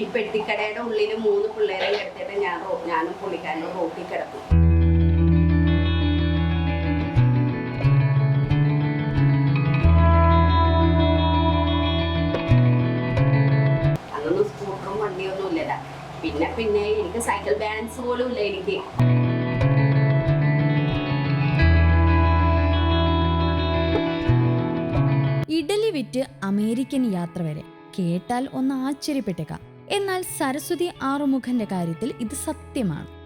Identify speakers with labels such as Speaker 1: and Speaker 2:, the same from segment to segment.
Speaker 1: ഈ പെട്ടിക്കടയുടെ ഉള്ളിൽ മൂന്ന് പിള്ളേരെ എടുത്തിട്ട് ഞാൻ ഞാനും പുള്ളിക്കാരനും റോട്ടിൽ കിടക്കും. അന്നൊന്നും സ്കൂട്ടറും വണ്ടിയൊന്നും ഇല്ലല്ല. പിന്നെ പിന്നെ എനിക്ക് സൈക്കിൾ ബാലൻസ് പോലും ഇല്ല എനിക്ക്.
Speaker 2: ഇഡലി വിറ്റ് അമേരിക്കൻ യാത്ര വരെ കേട്ടാൽ ഒന്ന് ആശ്ചര്യപ്പെട്ടേക്കാം. എന്നാൽ സരസ്വതി ആറുമുഖന്റെ കാര്യത്തിൽ ഇത് സത്യമാണ്.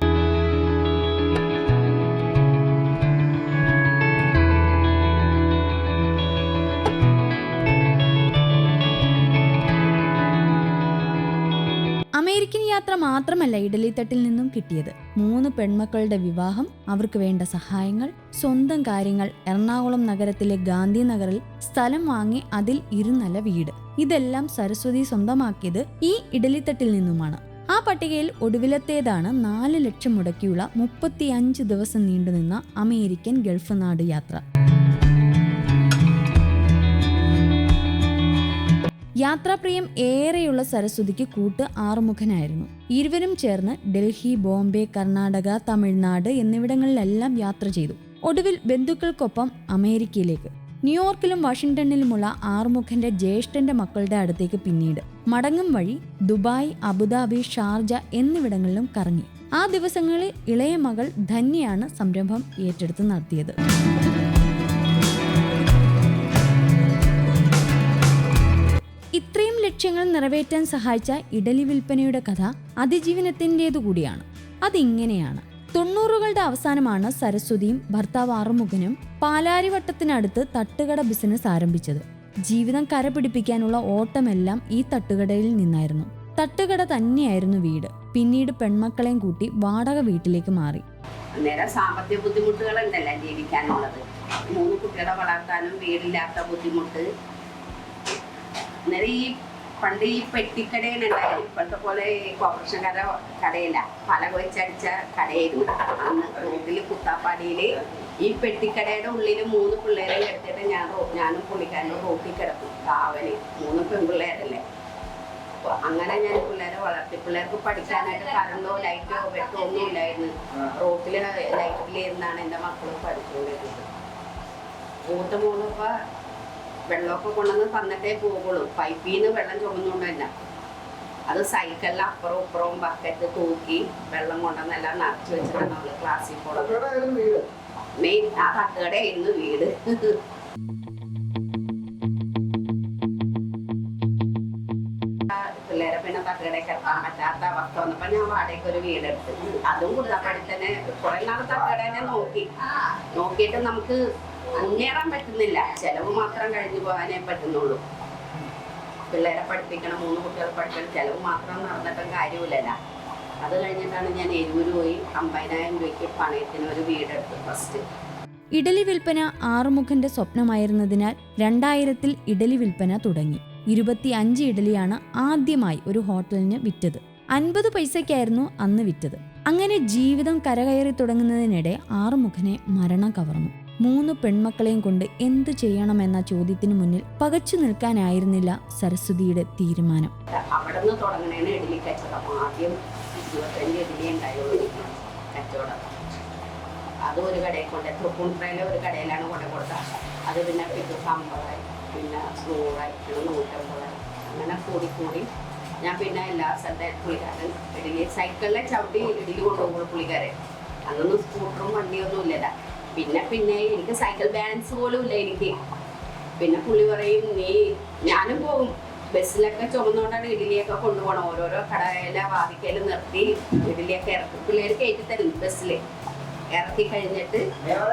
Speaker 2: അമേരിക്കൻ യാത്ര മാത്രമല്ല ഇഡലി തട്ടിൽ നിന്നും കിട്ടിയത്. മൂന്ന് പെൺമക്കളുടെ വിവാഹം അവർക്ക് വേണ്ട സഹായങ്ങൾ സ്വന്തം കാര്യങ്ങൾ എറണാകുളം നഗരത്തിലെ ഗാന്ധിനഗറിൽ സ്ഥലം വാങ്ങി അതിൽ ഇരുന്നല വീട്. ഇതെല്ലാം സരസ്വതി സ്വന്തമാക്കിയത് ഈ ഇഡലിത്തട്ടിൽ നിന്നുമാണ്. ആ പട്ടികയിൽ ഒടുവിലത്തേതാണ് നാല് ലക്ഷം മുടക്കിയുള്ള മുപ്പത്തിയഞ്ച് ദിവസം നീണ്ടുനിന്ന അമേരിക്കൻ ഗൾഫ് നാട് യാത്ര. യാത്രാപ്രിയം ഏറെയുള്ള സരസ്വതിക്ക് കൂട്ട് ആറുമുഖനായിരുന്നു. ഇരുവരും ചേർന്ന് ഡൽഹി ബോംബെ കർണാടക തമിഴ്നാട് എന്നിവിടങ്ങളിലെല്ലാം യാത്ര ചെയ്തു. ഒടുവിൽ ബന്ധുക്കൾക്കൊപ്പം അമേരിക്കയിലേക്ക്. ന്യൂയോർക്കിലും വാഷിംഗ്ടണിലുമുള്ള ആറുമുഖന്റെ ജ്യേഷ്ഠന്റെ മക്കളുടെ അടുത്തേക്ക് പിന്നീട്. മടങ്ങും വഴി ദുബായ് അബുദാബി ഷാർജ എന്നിവിടങ്ങളിലും കറങ്ങി. ആ ദിവസങ്ങളിൽ ഇളയ മകൾ ധന്യയാണ് സംരംഭം ഏറ്റെടുത്ത് നടത്തിയത്. ഇത്രയും ലക്ഷ്യങ്ങൾ നിറവേറ്റാൻ സഹായിച്ച ഇഡലി വിൽപ്പനയുടെ കഥ അതിജീവനത്തിന്റെതു കൂടിയാണ്. അതിങ്ങനെയാണ്. തൊണ്ണൂറുകളുടെ അവസാനമാണ് സരസ്വതിയും ഭർത്താവ് ആറുമുഖനും പാലാരിവട്ടത്തിനടുത്ത് തട്ടുകട ബിസിനസ് ആരംഭിച്ചത്. ജീവിതം കരപിടിപ്പിക്കാനുള്ള ഓട്ടമെല്ലാം ഈ തട്ടുകടയിൽ നിന്നായിരുന്നു. തട്ടുകട തന്നെയായിരുന്നു വീട്. പിന്നീട് പെൺമക്കളെയും കൂട്ടി വാടക വീട്ടിലേക്ക് മാറി.
Speaker 1: അന്നേരം സാമ്പത്തിക ബുദ്ധിമുട്ടുകൾ ബുദ്ധിമുട്ടുകളുണ്ടല്ലോ ജീവിക്കാനുള്ളത്? മൂന്ന് കുട്ടികളെ വളർത്താനും വീടില്ലാത്ത ബുദ്ധിമുട്ട്. അന്നേരം ഈ പണ്ട് ഈ പെട്ടിക്കടയുണ്ടായിരുന്നു ഇപ്പോഴത്തെ പോലെ ഈ കട കടയില്ല. പല വെച്ചടിച്ച കടയായിരുന്നു. അന്ന് റോഡിൽ കുത്താപ്പാടിയിൽ ഈ പെട്ടിക്കടയുടെ ഉള്ളിൽ മൂന്ന് പിള്ളേരെ എടുത്തിട്ട് ഞാൻ ഞാനും പുള്ളിക്കാരനും റോട്ടിൽ കിടക്കും. കാവൽ. മൂന്ന് പെൺപിള്ളേരല്ലേ. അങ്ങനെ ഞാൻ പിള്ളേരെ വളർത്തി. പിള്ളേർക്ക് പഠിക്കാനായിട്ട് കറണ്ടോ ലൈറ്റോ വെട്ടോ ഒന്നും ഇല്ലായിരുന്നു. റോട്ടിൽ ലൈറ്റിലിരുന്നാണ് എന്റെ മക്കൾ പഠിച്ചുകൊണ്ടിരുന്നത്. മൂത്ത മോളിപ്പോ വെള്ളമൊക്കെ കൊണ്ടുവന്ന് തന്നിട്ടേ പോകുള്ളൂ. പൈപ്പിൽ നിന്ന് വെള്ളം ചുമന്നുകൊണ്ടല്ല അത് സൈക്കിളിൽ അപ്പുറവും ഇപ്പുറവും ബക്കറ്റ് തൂക്കി വെള്ളം കൊണ്ടുവന്നെല്ലാം നിറച്ച് വെച്ചിട്ടാണ് അവൾ ക്ലാസ്സിൽ പോകുന്നത് മെയിൻ ആ തട്ടുകടയായിരുന്നു വീട്. പിള്ളേരെ പിന്നെ തട്ടുകടയൊക്കെ എത്താൻ പറ്റാത്ത അവസ്ഥ വന്നപ്പോ ഞാൻ വാടകയ്ക്ക് ഒരു വീടെടുത്ത് അതും കൂടുതൽ തന്നെ കുറെ നാൾ തട്ടുകട തന്നെ നോക്കി. നോക്കിയിട്ട് നമുക്ക് മുന്നേറാൻ പറ്റുന്നില്ല. ചെലവ് മാത്രം കഴിഞ്ഞു പോകാനേ പറ്റുന്നുള്ളൂ. പിള്ളേരെ പഠിപ്പിക്കണം മൂന്ന് കുട്ടികളെ പഠിക്കണം ചെലവ് മാത്രം നടന്നിട്ടും കാര്യമില്ലല്ല. അത് കഴിഞ്ഞിട്ടാണ് ഞാൻ എരൂര് പോയി അമ്പതിനായിരം രൂപയ്ക്ക് പണയത്തിന് ഒരു വീടെടുത്ത് ഫസ്റ്റ്
Speaker 2: ഇഡലി വിൽപ്പന ആറുമുഖന്റെ സ്വപ്നമായിരുന്നതിനാൽ രണ്ടായിരത്തിൽ ഇഡലി വിൽപ്പന തുടങ്ങി. ഇരുപത്തി അഞ്ച് ഇഡലിയാണ് ആദ്യമായി ഒരു ഹോട്ടലിന് വിറ്റത്. അൻപത് പൈസയ്ക്കായിരുന്നു അന്ന് വിറ്റത്. അങ്ങനെ ജീവിതം കരകയറി തുടങ്ങുന്നതിനിടെ ആറുമുഖനെ മരണം കവർന്നു. മൂന്ന് പെൺമക്കളെയും കൊണ്ട് എന്തു ചെയ്യണമെന്ന ചോദ്യത്തിന് മുന്നിൽ പകച്ചു നിൽക്കാനായിരുന്നില്ല സരസ്വതിയുടെ തീരുമാനം.
Speaker 1: ആദ്യം അത് ഒരു കടയിൽ കൊണ്ട് തൃപ്പൂണിത്തറയിലെ ഒരു കടയിലാണ് കൊണ്ടു കൊടുത്തത്. അത് പിന്നെ പിറ്റേക്ക് പിന്നെ നൂറായി പിന്നെ നൂറ്റമ്പതായി. അങ്ങനെ കൂടി കൂടി ഞാൻ പിന്നെ എല്ലാ സ്ഥലത്തെ പുള്ളിക്കാരൻ ഇഡലി സൈക്കിളിലെ ചവിട്ടി ഇഡലി കൊണ്ടുപോകുമ്പോൾ പുള്ളിക്കാരൻ അന്നൊന്നും സ്കൂട്ടറും വണ്ടിയൊന്നും ഇല്ലല്ല. പിന്നെ പിന്നെ എനിക്ക് സൈക്കിൾ ബാലൻസ് പോലും ഇല്ല എനിക്ക്. പിന്നെ പുള്ളി പറയും നീ ഞാനും പോകും. ബസ്സിലൊക്കെ ചുമന്നുകൊണ്ടാണ് ഇഡലിയൊക്കെ കൊണ്ടുപോകണം ഓരോരോ കടയിലെ വാതിക്കയിൽ നിർത്തി ഇഡലിയൊക്കെ ഇറക്കി. പിള്ളേർ കയറ്റി തരും ബസ്സിൽ ഇറക്കി കഴിഞ്ഞിട്ട്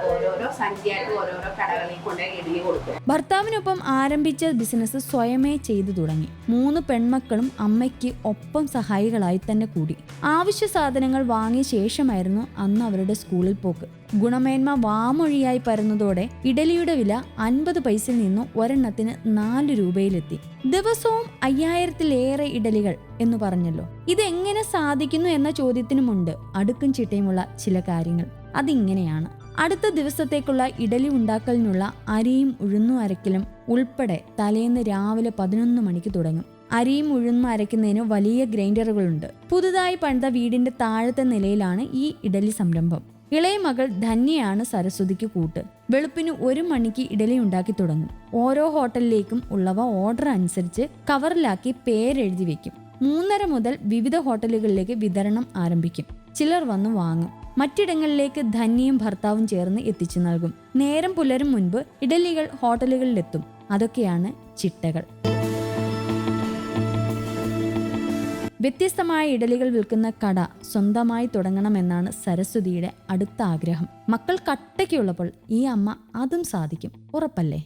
Speaker 1: ഓരോരോ സഞ്ചിയായിട്ട് ഓരോരോ കടകളിൽ കൊണ്ടുപോയി ഇഡലി കൊടുക്കും.
Speaker 2: ഭർത്താവിനൊപ്പം ആരംഭിച്ച ബിസിനസ് സ്വയമേ ചെയ്തു തുടങ്ങി. മൂന്ന് പെൺമക്കളും അമ്മയ്ക്ക് ഒപ്പം സഹായികളായി തന്നെ കൂടി. ആവശ്യ സാധനങ്ങൾ വാങ്ങിയ ശേഷമായിരുന്നു അന്ന് അവരുടെ സ്കൂളിൽ പോക്ക്. ഗുണമേന്മ വാമൊഴിയായി പരന്നതോടെ ഇഡലിയുടെ വില അൻപത് പൈസയിൽ നിന്നും ഒരെണ്ണത്തിന് നാല് രൂപയിലെത്തി. ദിവസവും അയ്യായിരത്തിലേറെ ഇഡലികൾ എന്ന് പറഞ്ഞല്ലോ. ഇതെങ്ങനെ സാധിക്കുന്നു എന്ന ചോദ്യത്തിനുമുണ്ട് അടുക്കും ചിട്ടയുമുള്ള ചില കാര്യങ്ങൾ. അതിങ്ങനെയാണ്. അടുത്ത ദിവസത്തേക്കുള്ള ഇഡലി ഉണ്ടാക്കലിനുള്ള അരിയും ഉഴുന്നും അരക്കലും ഉൾപ്പെടെ തലേന്ന് രാവിലെ പതിനൊന്ന് മണിക്ക് തുടങ്ങും. അരിയും ഉഴുന്നും അരയ്ക്കുന്നതിന് വലിയ ഗ്രൈൻഡറുകളുണ്ട്. പുതുതായി പണിത വീടിന്റെ താഴത്തെ നിലയിലാണ് ഈ ഇഡലി സംരംഭം. ഇളയ മകൾ ധന്യയാണ് സരസ്വതിക്ക് കൂട്ട്. വെളുപ്പിന് ഒരു മണിക്ക് ഇഡലി ഉണ്ടാക്കി തുടങ്ങും. ഓരോ ഹോട്ടലിലേക്കും ഉള്ളവ ഓർഡർ അനുസരിച്ച് കവറിലാക്കി പേരെഴുതി വെക്കും. മൂന്നര മുതൽ വിവിധ ഹോട്ടലുകളിലേക്ക് വിതരണം ആരംഭിക്കും. ചിലർ വന്ന് വാങ്ങും. മറ്റിടങ്ങളിലേക്ക് ധന്യയും ഭർത്താവും ചേർന്ന് എത്തിച്ചു നൽകും. നേരം പുലരും മുൻപ് ഇഡലികൾ ഹോട്ടലുകളിലെത്തും. അതൊക്കെയാണ് ചിട്ടകൾ. വ്യത്യസ്തമായ ഇഡലികൾ വിൽക്കുന്ന കട സ്വന്തമായി തുടങ്ങണമെന്നാണ് സരസ്വതിയുടെ അടുത്ത ആഗ്രഹം. മക്കൾ കട്ടയ്ക്കുള്ളപ്പോൾ ഈ അമ്മ അതും സാധിക്കും. ഉറപ്പല്ലേ?